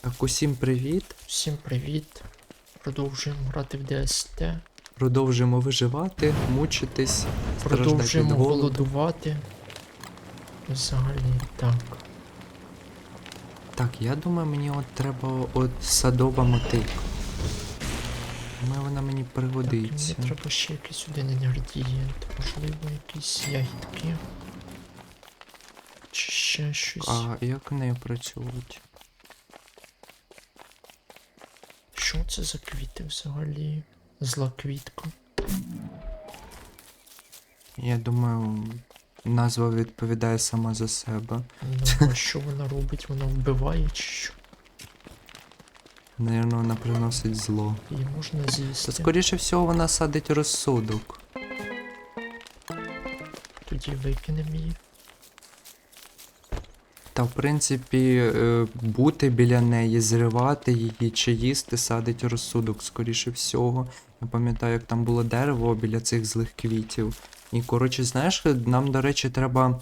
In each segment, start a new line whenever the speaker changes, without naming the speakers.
Так, усім привіт.
Всім привіт. Продовжуємо грати в ДСТ.
Продовжуємо виживати, мучитись, від
Продовжуємо
голоду.
голодувати. Взагалі так.
Так, я думаю, мені от треба от садова мотика. Думаю, вона мені
Так, мені треба ще якийсь один інгредієнт. Можливо, якісь ягідки. Чи ще щось.
А як нею працювати?
Що це за квіти взагалі? Зла квітка.
Я думаю, назва відповідає сама за себе.
Ну, а що вона робить? Вона вбиває чи що?
Навірно, вона приносить зло.
Її можна
Та скоріше всього вона садить розсудок.
Тоді викинемо її.
Та в принципі, е, бути біля неї, зривати її чи їсти, садить розсудок, скоріше всього. Я пам'ятаю, як там було дерево біля цих злих квітів. І коротше, знаєш, нам, до речі, треба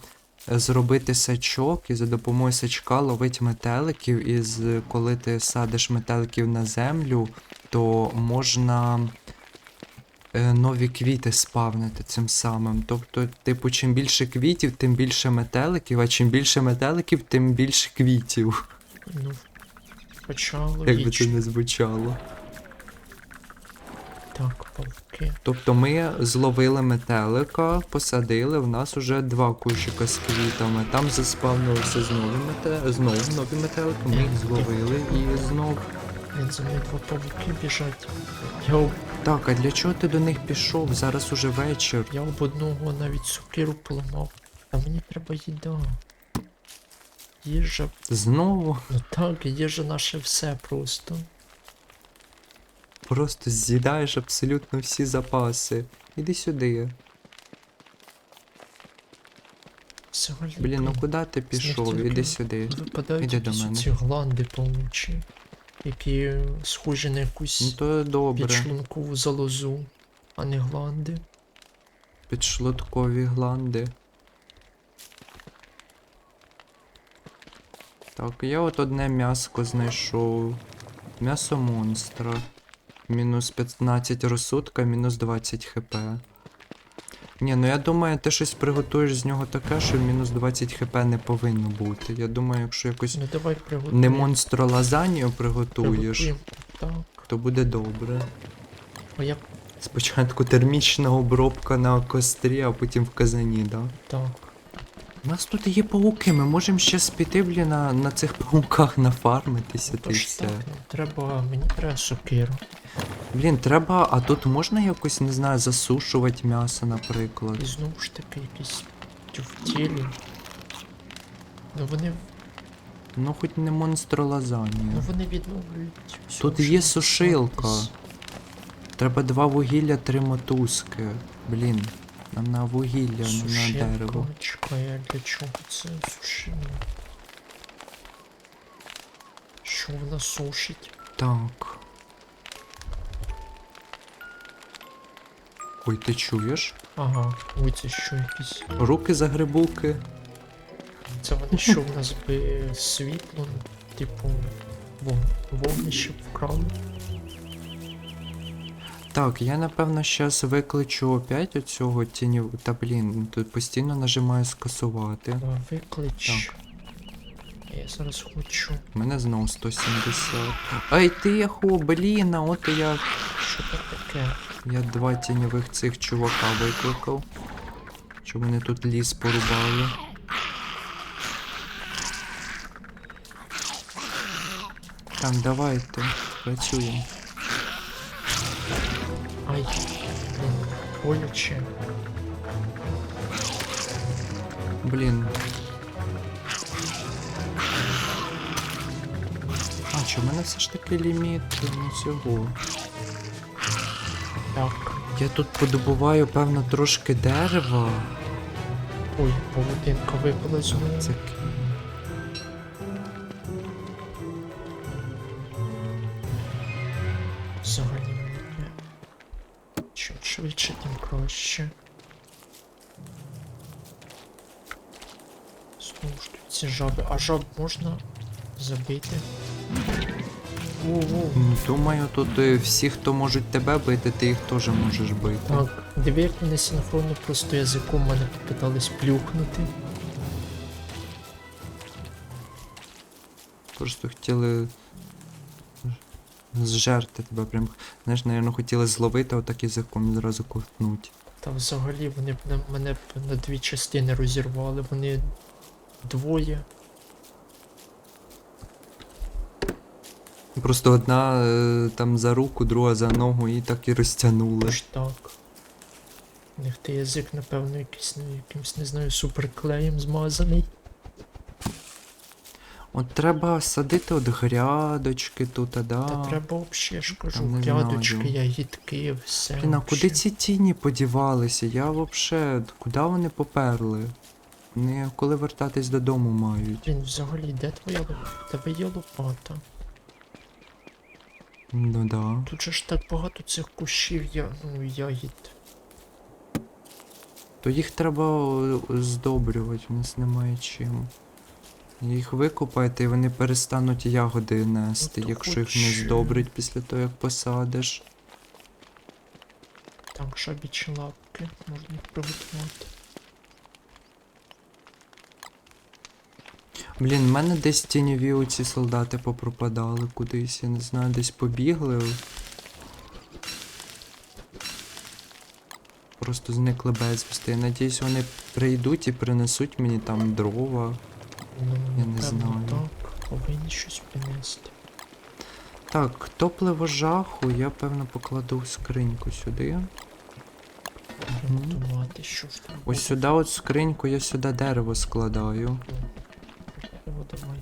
е, зробити сачок і за допомогою сачка ловити метеликів. І коли ти садиш метеликів на землю, то можна нові квіти спавнити цим самим. Тобто, типу, чим більше квітів, тим більше метеликів, а чим більше метеликів, тим більше квітів.
Ну, почало
Як би це не звучало.
Так, павуки.
Тобто ми зловили метелика, посадили, в нас уже два кущика з квітами. Там заспавнилися знову мете... знову нові метелики, ми їх зловили і знов.
Блін, за мною два павуки біжать. Я,
Так, а для чого ти до них пішов? Зараз уже вечір.
я об одного навіть сокиру поламав. А мені треба їда. Їжа.
Знову
Ну так, їжа наше все просто.
просто з'їдаєш абсолютно всі запаси. Іди сюди.
Взагалі.
Блін, ну куди ти пішов? Іди сюди.
Випадають
іди до
якісь
мене.
ці гланди павучі, які схожі на якусь
Ну то добре.
підшлункову залозу, а не гланди.
Підшлуткові гланди. Так, я от одне м'яско знайшов. М'ясо монстра. Мінус 15 розсудка, мінус 20 хп. Ні, ну я думаю, ти щось приготуєш з нього таке, що мінус 20 хп не повинно бути. Я думаю, якщо якось
Ну давай приготуємо.
не монстро лазанію приготуєш,
Приготуємо. Так.
то буде добре.
А як
Спочатку термічна обробка на кострі, а потім в казані, да?
так?
У нас тут є пауки, ми можемо ще спіти, блін, на, на цих пауках нафармитися, та й
Тож
все.
так, ну, треба, мені треба сокиру.
Блін, треба, а тут можна якось, не знаю, засушувати м'ясо, наприклад.
І знову ж таки якісь тюфтілі. Ну вони,
Ну, хоч не монстро
ну вони відновлюють. всю
Тут є
що
сушилка. Треба два вугілля, три мотузки. Блін, нам на вугілля, не на
Сушилка,
дерево.
Чекай, а для чого це сушило? Що вона сушить?
Так. Ой, ти чуєш?
Ага, ой, це що якісь.
Руки за грибулки.
Це вони що в нас би світло, типу, вогнище вкрали.
Так, я напевно щас викличу опять оцього тіню. Та блін, тут постійно нажимаю скасувати.
Виклич. Я зараз хочу.
У мене знову 170. Ай тихо, блін, а от я.
Що це таке?
Я два тіньових цих чувака викликав. Щоб вони тут ліс порубали. Так, давайте, працюємо.
Ай, боляче.
Блін. Чи в мене все ж таки ліміт на цього?
Так.
Я тут подобуваю, певно, трошки дерева.
Ой, павутинка випала з нього.
Це.
Взагалі не. Чим швидше, тим краще. Знову ж тут ці жаби. А жаб можна забити?
Думаю, тут е, всі, хто можуть тебе бити, ти їх теж можеш бити.
Так, диви, як вони синхронно просто язиком мене попитались плюхнути.
Просто хотіли зжерти тебе прям. Знаєш, напевно, хотіли зловити, отак язиком зразу ковтнуть.
Та взагалі вони б на- мене б на дві частини розірвали, вони двоє.
Просто одна е, там за руку, друга за ногу і так і розтягнули.
Тож так. У них той язик, напевно, якийсь, ну, якимсь, не знаю, суперклеєм змазаний.
От треба садити от грядочки тут, а да.
Та треба взагалі, ж кажу,
Там не
грядочки,
знаю.
ягідки, все.
Блін, а куди
вообще.
ці тіні подівалися? Я вообще, куди вони поперли? Вони коли вертатись додому мають.
Блін, взагалі, де твоя лопата? Тебе є лопата.
Ну да.
Тут же ж так багато цих кущів, я, ну, ягід.
То їх треба здобрювати, у нас немає чим. Їх викопайте і вони перестануть ягоди нести,
Ну,
якщо їх не здобрить після того, як посадиш.
Так, жабічі лапки, можна їх приготувати.
Блін, в мене десь тіньові оці солдати попропадали кудись, я не знаю, десь побігли. Просто зникли безвісти. Я надіюсь, вони прийдуть і принесуть мені там дрова.
Ну,
Я не знаю.
так, повинні щось принести.
Так, топливо жаху я певно покладу в скриньку сюди.
Приготувати, що
Ось сюди от скриньку я сюди дерево складаю.
О, давай.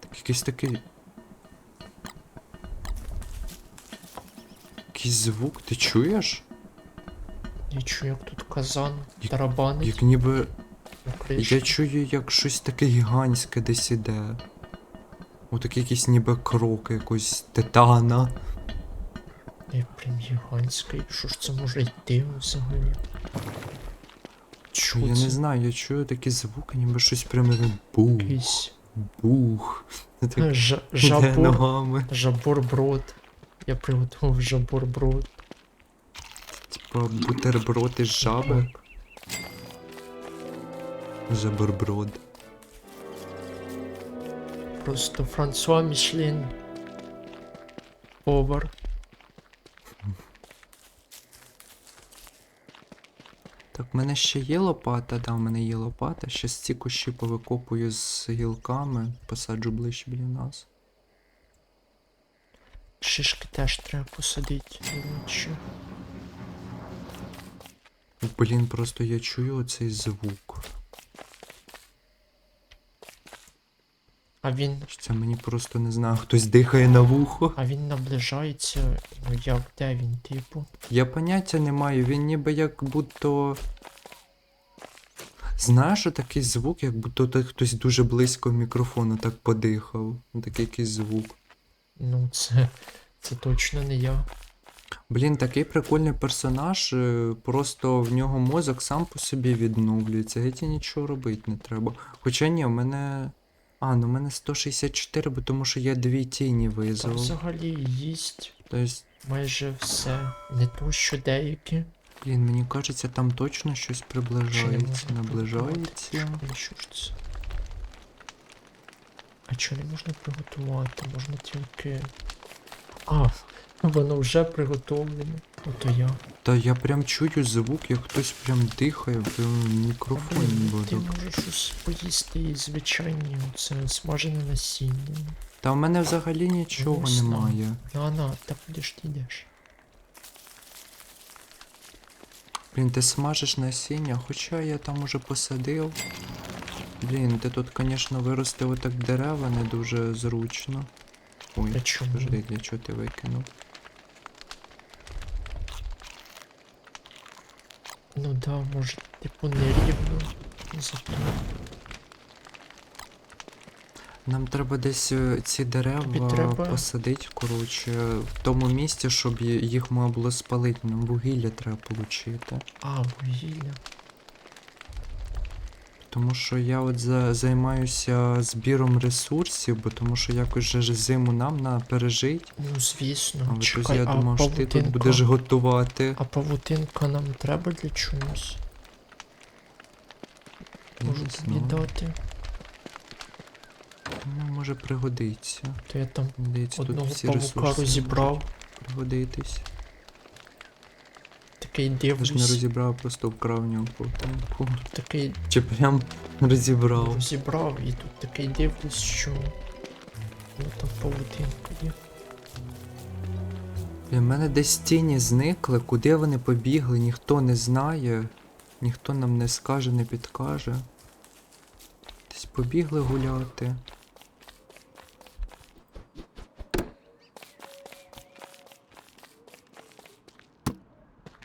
Так, якийсь такий. Якийсь звук, ти чуєш?
Я чую, як тут казан
Як-
тарабанить
Як ніби. Я чую, як щось таке гігантське десь іде. Отакі якісь ніби кроки якогось титана.
Я прям гігантський. Що ж це може йти взагалі? Що
я
це?
не знаю, я чую такі звуки, ніби щось прям бух,
Якийсь
бух. Так
жа-
іде
жабор.
ногами.
Жабор-брод. Я приготував жабор-брод.
Типа бутерброд із жаби. Жаборброд.
Просто Франсуа Мішлін. Повар.
Так, в мене ще є лопата, да, в мене є лопата. Щас ці кущі повикопую з гілками, посаджу ближче біля нас.
Шишки теж треба посадити. до.
Блін, просто я чую оцей звук.
А він.
Чи Це мені просто не знаю, хтось дихає на вухо.
А він наближається. Ну як, де він, типу?
Я поняття не маю, він ніби як будто. Знаєш, такий звук, як будто так хтось дуже близько мікрофону так подихав. Такий якийсь звук.
Ну це. Це точно не я.
Блін, такий прикольний персонаж, е, просто в нього мозок сам по собі відновлюється, геть і нічого робити не треба. Хоча ні, в мене. А, ну в мене 164, бо тому що я дві тіні
Там
визвав.
взагалі їсть
Тобто,
майже все. Не то, що деякі.
блін, мені кажеться, там точно щось приближається,
можна
наближається.
приготувати? Що ж це? А чого не можна приготувати? Можна тільки. А, воно вже приготовлене. Ото я.
Та я прям чую звук, як хтось прям дихає в мікрофон
Блін, ти можеш щось поїсти звичайні, оце смажене насіння.
Та в мене взагалі нічого
Вкусно.
немає.
На, на, та ж ти йдеш?
Блін, ти смажеш насіння, хоча я там уже посадив. Блін, ти тут, звісно, виростив отак дерева не дуже зручно. Ой,
Та чому?
подожди, для чого ти викинув?
Ну да, може, типу нерівно. Зато.
Нам треба десь е, ці дерева
Тобі треба-
посадити, коротше, в тому місці, щоб їх можна було спалити. Нам вугілля треба отримати.
А, вугілля.
Тому що я от за, займаюся збіром ресурсів, бо тому що якось же зиму нам на пережить.
Ну, звісно.
А от
Чекай,
я
а
думав, що ти тут будеш готувати.
А павутинка нам треба для чогось?
Я
Можу тобі дати.
Ну, може пригодиться.
То я там
Мені Здається, тут всі
павука розібрав.
пригодитись.
Такий
Я ж не
дивлюсь.
розібрав, просто вкрав в нього павутинку.
Такий
Чи прям розібрав.
розібрав і тут такий дивлюсь, що. Ну там павутинка є.
Для мене десь тіні зникли, куди вони побігли, ніхто не знає, ніхто нам не скаже, не підкаже. Десь побігли гуляти.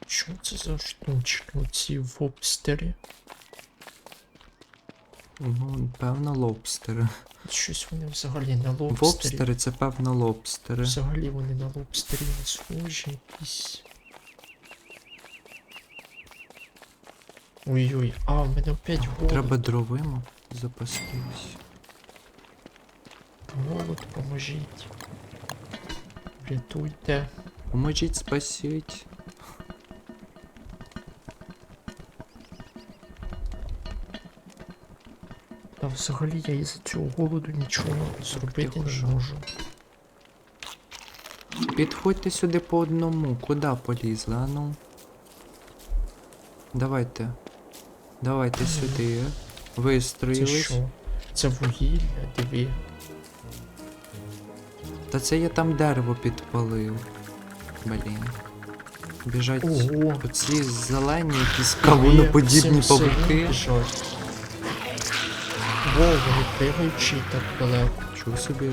Що це за штучки? Оці в обстері.
Ну, певно, лобстери.
Щось вони взагалі на лобстері.
Вобстери це певно лобстери.
Взагалі вони на лобстері не схожі якісь. Ой-ой, а, в мене опять голод.
Треба дровимо запастись.
Голод, поможіть. Рятуйте.
Поможіть, спасіть.
Та взагалі я із-за цього голоду нічого зробити не можу.
Підходьте сюди по одному. Куди полізли, а ну? Давайте. Давайте сюди.
Це
Вистроїлись.
що? Це вугілля, диви.
Та це я там дерево підпалив. Блін. Біжать
Ого.
оці зелені якісь кавуноподібні павуки.
біжать. Во, вони пригаючи так далеко.
Чого собі.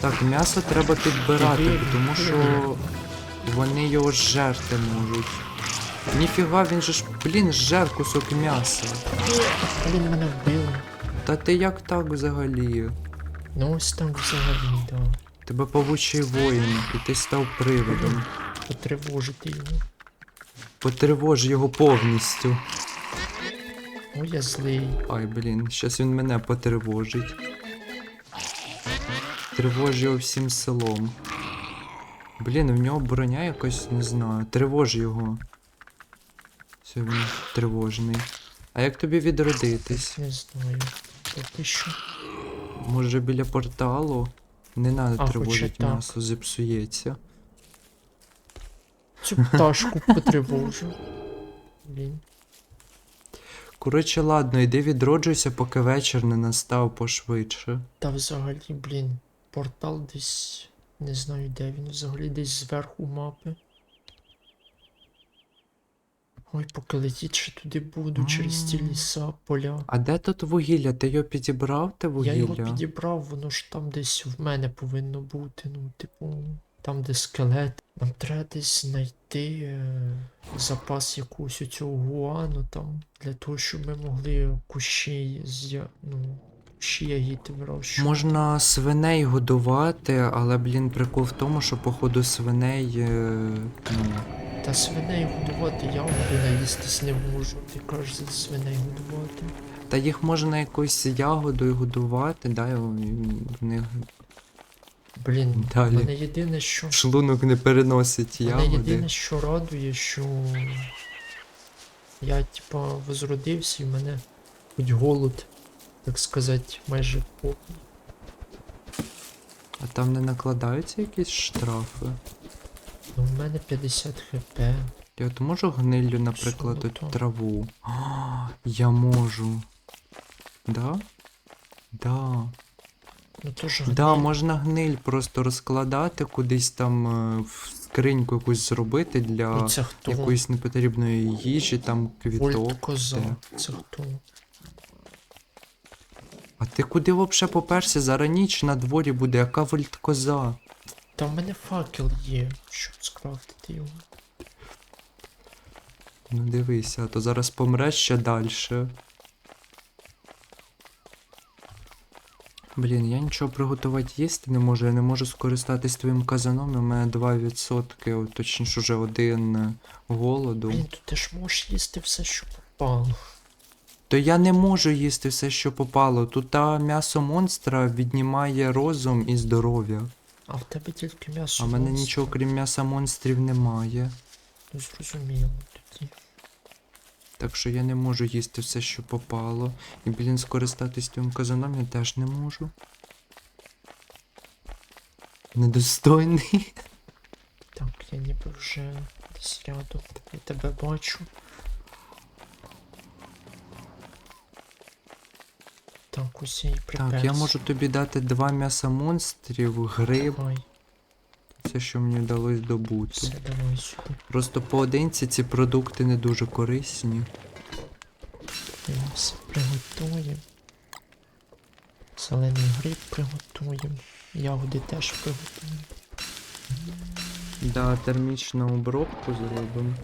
Так, м'ясо треба підбирати,
Диви,
тому що вони його жерти можуть. Ніфіга, він же ж, блін, жер кусок м'яса.
Блін, мене вбили.
Та ти як так взагалі?
Ну ось так взагалі, да.
Тебе павучий воїн, і ти став привидом.
Потривожити його.
Потривож його повністю.
Ой, я злий.
Ай, блін, щас він мене потривожить. Тривож його всім селом. Блін, в нього броня якось, не знаю. Тривож його. Все, він тривожний. А як тобі відродитись?
Не знаю. Поки що.
Може біля порталу? Не
А,
надо
хоча
тривожить
так.
м'ясо, зіпсується.
Цю пташку потривожу. Блін.
Коротше, ладно, йди відроджуйся, поки вечір не настав пошвидше.
Та взагалі, блін, портал десь. Не знаю де він, взагалі десь зверху мапи. Ой, поки летіть ще туди буду, через ті ліса, поля.
А де тут вугілля? Ти його підібрав, те
Я його підібрав, воно ж там десь в мене повинно бути. Ну, типу, там, де скелет. Нам треба десь знайти е, запас якогось цього гуану там, для того, щоб ми могли кущі з ну, кущі ягіти вирощувати.
Можна свиней годувати, але, блін, прикол в тому, що походу свиней. е, Ну,
Та свиней годувати я буду наїстись не можу. Ти кажеш за свиней годувати.
та їх можна якоюсь ягодою годувати, да, і в них
Блін,
Далі.
мене єдине, що.
шлунок не переносить
Мене єдине, що радує, що я, типа, возродився і в мене хоч голод, так сказати, майже повний.
А там не накладаються якісь штрафи?
Ну, в мене 50 хп.
Я от можу гниллю, наприклад, от траву. А, я можу. Да? Да.
Ну теж
Да, можна гниль просто розкладати кудись там е, в скриньку якусь зробити для
Ну, це хто?
якоїсь непотрібної їжі, там квіток.
Вольт коза.
де.
Це хто?
А ти куди вообще поперся? Зараз ніч на дворі буде, яка вольткоза?
Та в мене факел є, щоб скрафтити його.
Ну дивися, а то зараз помреш ще далі. Блін, я нічого приготувати їсти не можу, я не можу скористатись твоїм казаном, у мене 2%, от, точніше вже один голоду.
Блін, тут ти ж можеш їсти все, що попало.
То я не можу їсти все, що попало. Тут та м'ясо монстра віднімає розум і здоров'я.
А в тебе тільки м'ясо.
А в мене
монстра.
нічого крім м'яса монстрів немає.
Ну зрозуміло тоді.
Так що я не можу їсти все, що попало. І, блін, скористатись тим казаном я теж не можу. Недостойний.
Так, я ніби вже десь рядом. Я тебе бачу. Так, я і припес.
Так, я можу тобі дати два м'яса монстрів, гриб,
Давай,
все, що мені вдалося добути.
все, давай сюди.
Просто поодинці ці продукти не дуже корисні.
Все приготуємо. Зелений гриб приготуємо. Ягоди теж приготуємо.
Да, термічну обробку зробимо.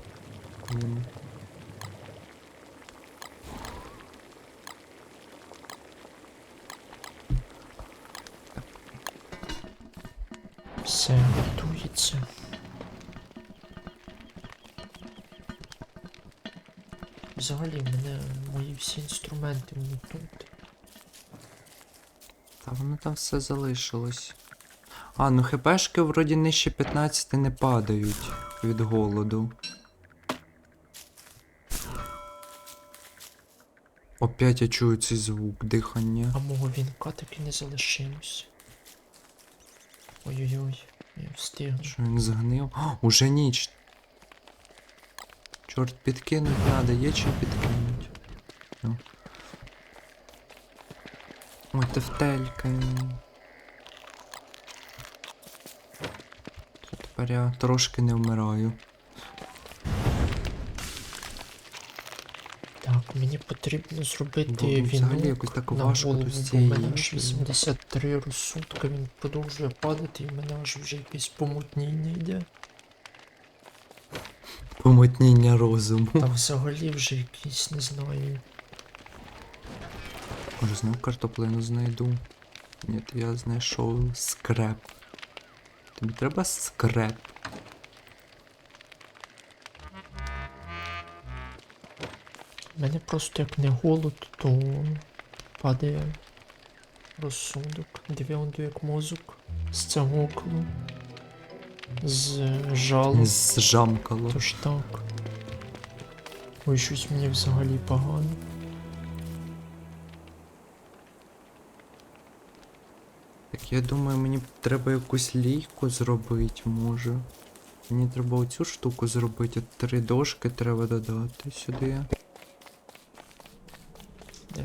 Готується. Взагалі мене мої всі інструменти мені тут.
Та воно там все залишилось. А, ну хпшки вроді нижче 15 не падають від голоду. Опять я чую цей звук дихання.
А мого вінка так і не залишилось. Ой-ой-ой, я встигну.
Що він згнив? А, уже ніч. Чорт, підкинуть надо, є чим підкинуть. Ну. Ой, тефтелька. Тепер я трошки не вмираю.
Мені потрібно зробити
ну,
вінок
якось так
на
важко
голову,
тут
бо в мене аж 83 розсудка, він продовжує падати, і в мене аж вже якесь помутніння йде.
Помутніння розуму.
Та взагалі вже якийсь, не знаю.
Може знов картоплину знайду. Ні, я знайшов скреп. Тобі треба скреп.
У мене просто як не голод, то падає розсудок. Дивіонду як мозок з цегоклу, з жалу.
Зжамкало.
Тож так. Ой, щось мені взагалі погано.
Так я думаю, мені треба якусь лійку зробити, може. Мені треба оцю штуку зробити, от три дошки треба додати сюди.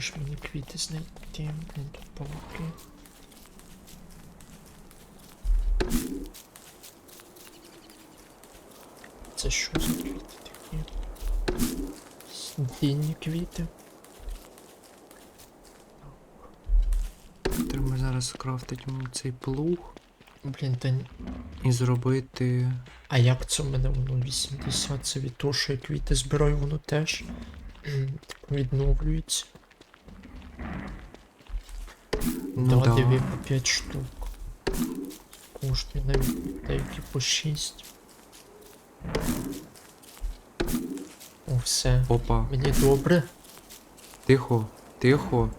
Де ж мені квіти знайти? Блін, тут павуки. Це що за квіти такі? Дінні квіти.
Треба зараз скрафтити мені цей плуг
Блін, та ні-
і зробити.
А як це в мене воно 80? Це від того, що я квіти збираю, воно теж відновлюється.
Ну,
да,
да.
по 5 штук. Коштує навіть деякі по 6. О, все.
Опа.
Мені добре.
Тихо, тихо.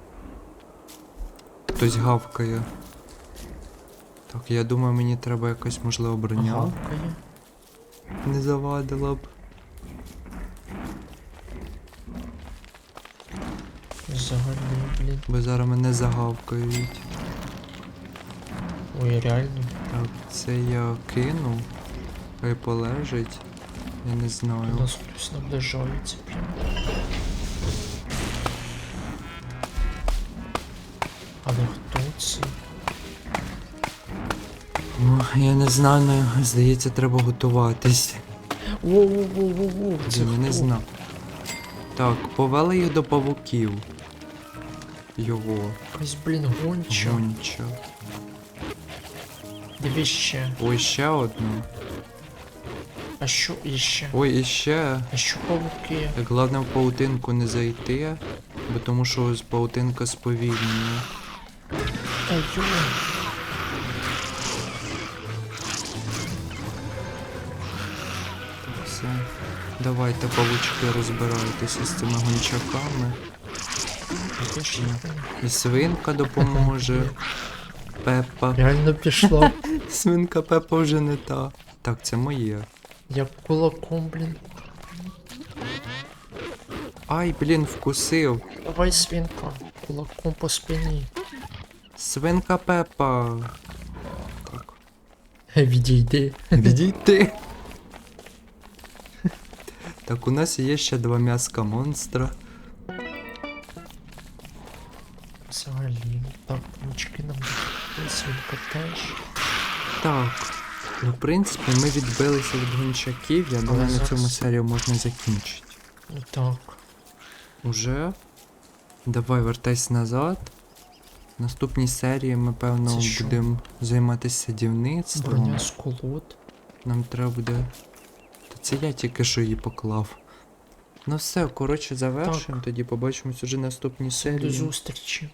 Хтось гавкає. Так, я думаю, мені треба якась можливо броня.
Гавкає.
Не завадила б.
Взагалі, блін.
Бо зараз мене загавкають.
Ой, реально.
Так, це я кину. Хай полежить. Я не знаю.
У нас хтось наближається прям. Але хто це?
Ну, я не знаю, ну, здається, треба готуватись.
Воу-воу-воу-воу, це
Я не
хто?
знаю. Так, повели їх до павуків. Його.
Якась, блін, гонча.
Гонча.
Дивись ще.
Ой, ще одну.
А що іще?
Ой, і ще.
А що павуки?
Так, Головне в паутинку не зайти, бо тому що з паутинка сповільнює.
Та йо.
Все. Давайте, павучки, розбирайтеся з цими гончаками. І свинка допоможе. Пепа.
Реально пішла.
Свинка Пепа вже не та. Так, це моє.
Я кулаком, блін.
Ай, блін, вкусив.
Давай свинка. Кулаком по спині.
Свинка Пепа. Так.
Відійди.
Відійти. Так, у нас є ще два м'яска монстра.
Не теж.
Так. Ну, в принципі, ми відбилися від гончаків, я думаю, на
зараз-
цьому серію можна закінчити.
Так.
Уже. Давай вертайся назад. В наступній серії ми, певно, будемо займатися садівництвом.
Броня з колод.
Нам треба буде. Та це я тільки що її поклав. Ну все, коротше, завершуємо. Тоді побачимось уже наступній
Всім до зустрічі.